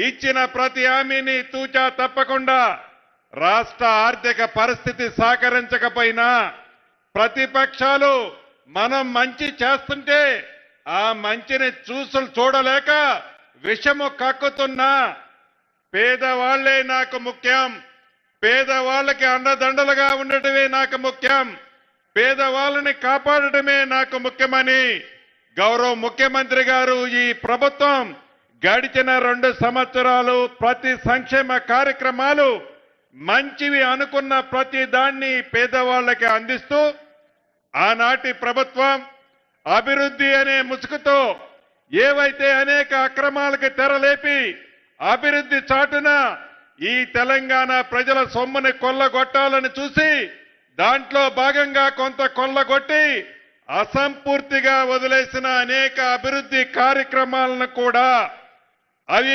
ఇచ్చిన ప్రతి హామీని తూచా తప్పకుండా రాష్ట్ర ఆర్థిక పరిస్థితి సహకరించకపోయినా ప్రతిపక్షాలు మనం మంచి చేస్తుంటే ఆ మంచిని చూసులు చూడలేక విషము కక్కుతున్నా పేదవాళ్ళే నాకు ముఖ్యం. పేదవాళ్ళకి అండదండలుగా ఉండటమే నాకు ముఖ్యం. పేదవాళ్ళని కాపాడటమే నాకు ముఖ్యమని గౌరవ ముఖ్యమంత్రి గారు ఈ ప్రభుత్వం గడిచిన రెండు సంవత్సరాలు ప్రతి సంక్షేమ కార్యక్రమాలు మంచివి అనుకున్న ప్రతి దాన్ని పేదవాళ్ళకి అందిస్తూ ఆనాటి ప్రభుత్వం అభివృద్ధి అనే ముసుగుతో ఏవైతే అనేక అక్రమాలకు తెరలేపి అభివృద్ధి చాటున ఈ తెలంగాణ ప్రజల సొమ్ముని కొల్లగొట్టాలని చూసి దాంట్లో భాగంగా కొంత కొల్లగొట్టి అసంపూర్తిగా వదిలేసిన అనేక అభివృద్ధి కార్యక్రమాలను కూడా అవి